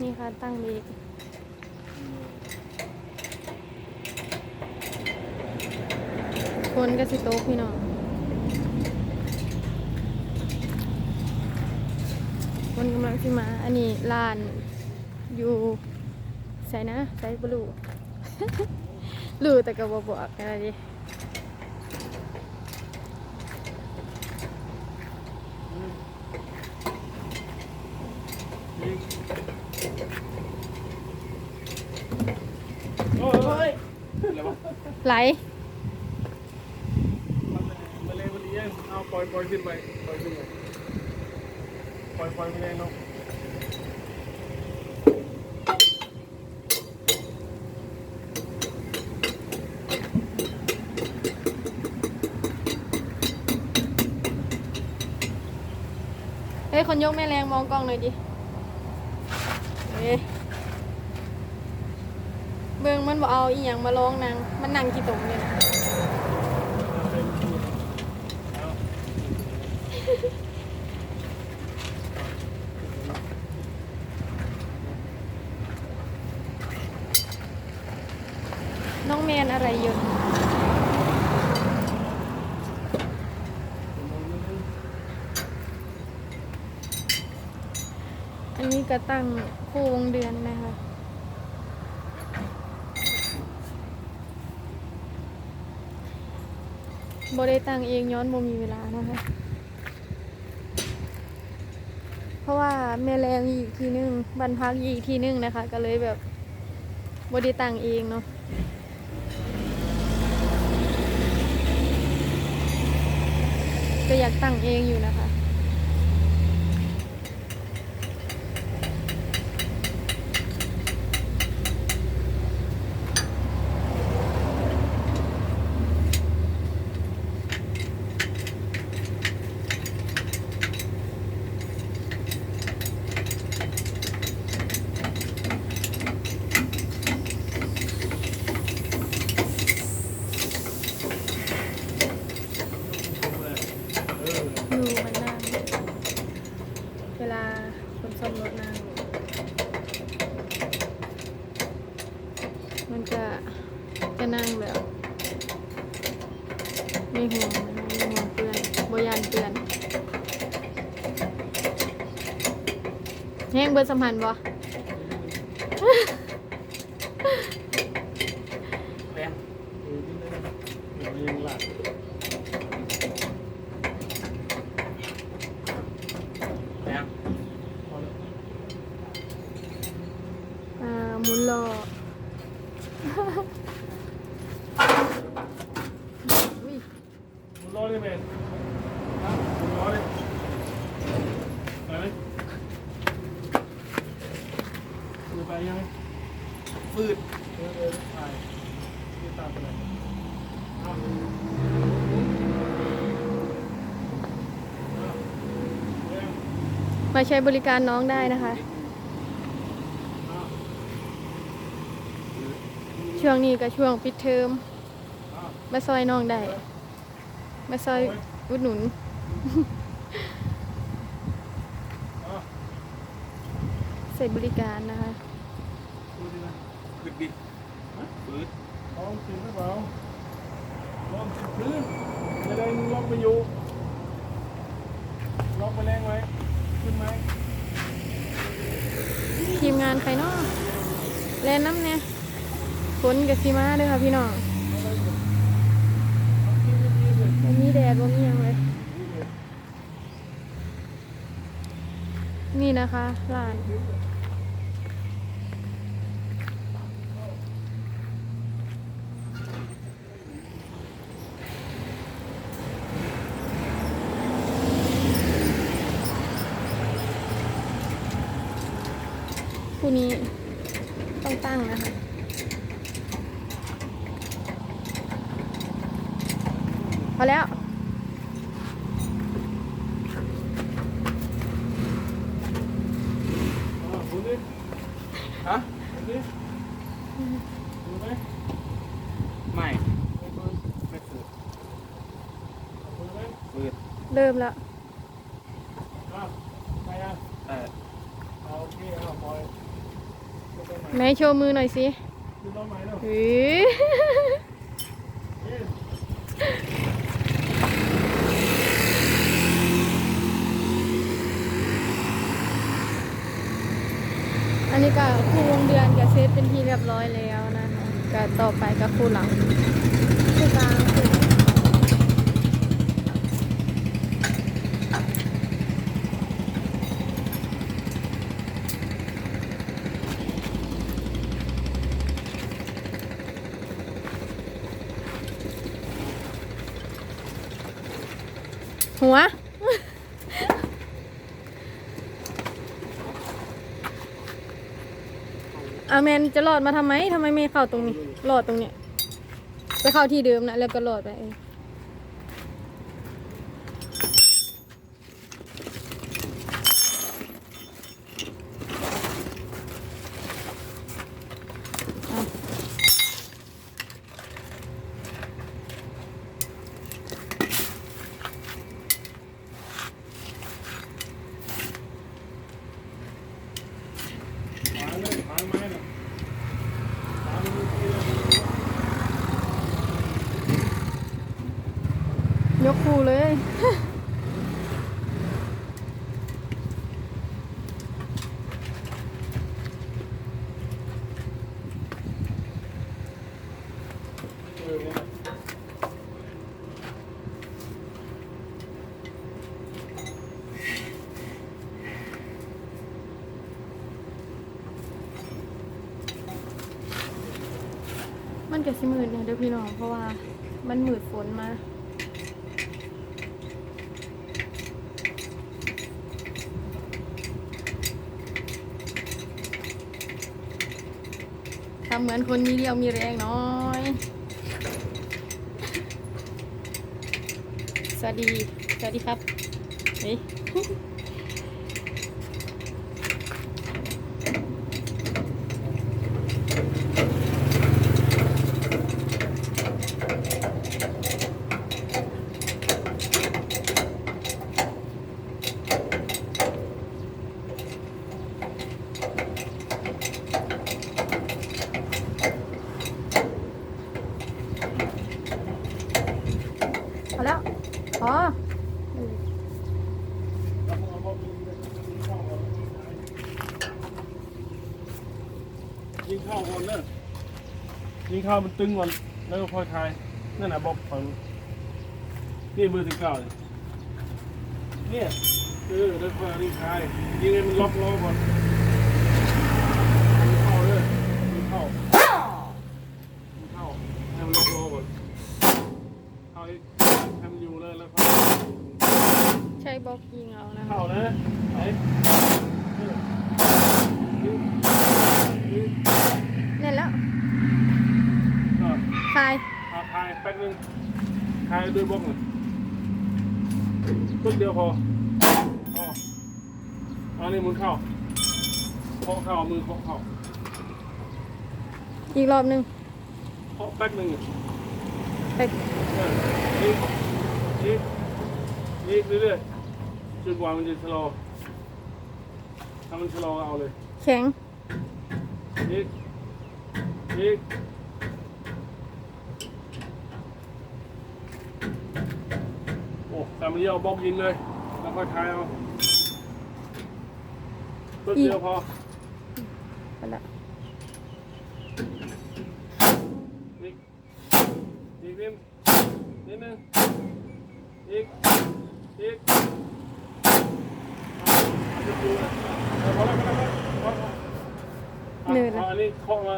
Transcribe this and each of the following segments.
นี่ค่ะตั้งเบรกคนก็สิโต๊ะพี่น้องคนกำลังสิมา อันนี้ลานอยู่ใส่นะใส่บลู ลูแต่ก็บบอกอะไรดิ โอ้ยอะไรวะ ไหลมันมันเลยวันนี้ยังเอาปล่อยปล่อยขึ้นไปปล่อยขึ้นไปปล่อยปล่อยไม่ได้เนาะเฮ้ย คนยกแม่แรงมองกล้องหน่อยดิเฮ้ เบิ่งมันบอกเอาอีหยังมาร้องนางมันนั่งกี่ตรงเนี่ยนะน้องแมนอะไรอยู่อันนี้ก็ตั้งคู่วงเดือนนะคะ บ่ได้ตั้งเองย้อนโมมีเวลานะคะ เพราะว่าแม่แรงอีกทีนึงบันพักอีกทีนึงนะคะ ก็เลยแบบบ่ได้ตั้งเองเนาะก็อยากตั้งเองอยู่นะคะ อยู่มันนั่งเวลาคนซ่อมรถนั่งมันจะจะ นั่งแบบไม่ห่วงไม่ห่วงเพื่อนบยานเพื่อนแห้งเบิร์ดสัมพันธ์บ่แรงยนะเดี๋ยวยิงหลักแรงพอแล้ว อ่าหมุนล้อ อุ้ย คุณรอเลยแมนฮะคุณรอเลยไปไหมมือไปยังไง ฟืดเออเออไปฟืดตามไปเลยเอาเอาเร็วมาใช้บริการน้องได้นะคะเอาช่วงนี้ก็ช่วงปิดเทอมเอามาซอยน้องได้ มาซอยอุดหนุนเอาใส่บริการนะคะดูดิ นะฟืดดิฮะฟืดลองกินหรือเปล่าลองกินพื้นจะได้ล็อกไปอยู่ล็อกไปแรงไว้ขึ้นไหมทีมงานใครเนาะแลนน้ำเนี่ยฝนกับสีมาเด้อค่ะพี่น้องวันนี้แดดวันนี้ยังเลย นี่นะคะร้าน คู่นี้ต้องตั้งนะคะพอแล้วอ่าคุณดิฮะคุณดิดูไหมไม่ไม่เปิดไม่เปิดเอาคุณไหมฟืดเริ่มแล้ว อ้าวไปยัง เออ เอาโอเคเอาปล่อย ตรง ไหนโชว์มือหน่อยสิดูตรงไหนเนาะเฮ้ยเอ๊ะอันนี้ก็ครูวงเดือนกับเซตเป็นที่เรียบร้อยแล้วนะคะก็ต่อไปกับครูหลังคูกลางครู หัว อาแมนจะหลอดมาทำไมทำไมไม่เข้าตรงนี้หลอดตรงเนี้ยไปเข้าที่เดิมนะแล้วก็หลอดไปเองอะ หาเลยหาไม้น่ะหาไม่รู้ที่เลย ยกครูเลยเออเนี่ยมันก็สิมืดเนี่ยเด้อพี่น้องเพราะว่ามันมืดฝนมาำเหมือนคนมีเรียวมีแรงน้อย สวัสดี สวัสดีครับ เฮ้ย พอแล้วพอยิงเข้าก่อนเนอะยิงเข้ามันตึงก่อนแล้วก็ค่อยคลายนั่นน่ะบอกฝังนี่มือถึงเก้าเลยเนี่ยเออแล้วค่อยรีคลายยิงให้มันล็อกล้อก่อนยิงเข้าเลยยิงเข้ายิงเข้าให้มันล็อกล้อก่อนเข้าให้ให้มันอยู่เลยแล้วค่อย ใช้บล็อก ยิงเอานะเขานะไปเออยิงยิงเล่นแล้วก็คายพาทายแป๊บนึงทายด้วยบล็อกหน่อยปึ๊กเดียวพอพอเอานี่มือเข้าเคาะเข้ามือเคาะเข้าอีกรอบหนึ่งเคาะแป๊บนึงไปเออยิงยิงยิงเรื่อยๆ จนกว่ามันจะชะลอ ถ้ามันชะลอเอาเลยแข็งยิงยิงโอ้แต่มันเยี่ยวบล็อกยิงเลย แล้วค่อยทายเอาปึ๊กเดียวพอ ไปละ อีกอีกนิดนิดนึงอีกอีก เอาจะดูนะเอาพอแล้วพอแล้วพอแล้วพอแล้วอะเอาอันนี้เคาะมา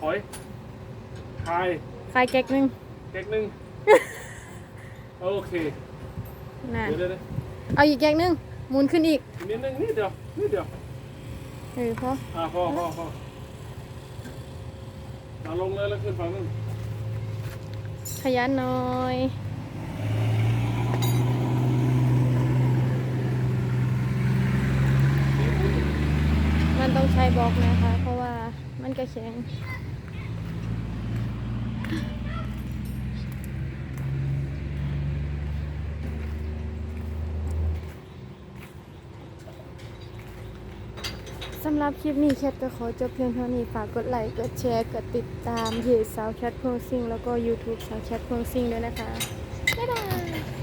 ถอยคลายคลายแก๊กหนึ่งเก๊กหนึ่งโอเคน่ะเดี๋ยวเดี๋ยวเดี๋ยวเอาอีกแก๊กหนึ่งหมุนขึ้นอีกนิดนึงนิดเดียวนิดเดียวเออพออ่าพอพอพอเอาลงเลยแล้วขึ้นฝั่งนึงขยันหน่อย ต้องใช้บล็อกนะคะ เพราะว่ามันก็แข็งสำหรับคลิปนี้แคทก็ขอจบเพียงเท่านี้ ฝากกดไลค์ กดแชร์ กดติดตามเพจสาวแคทพงซิงแล้วก็ YouTube สาวแคทพงซิงด้วยนะคะ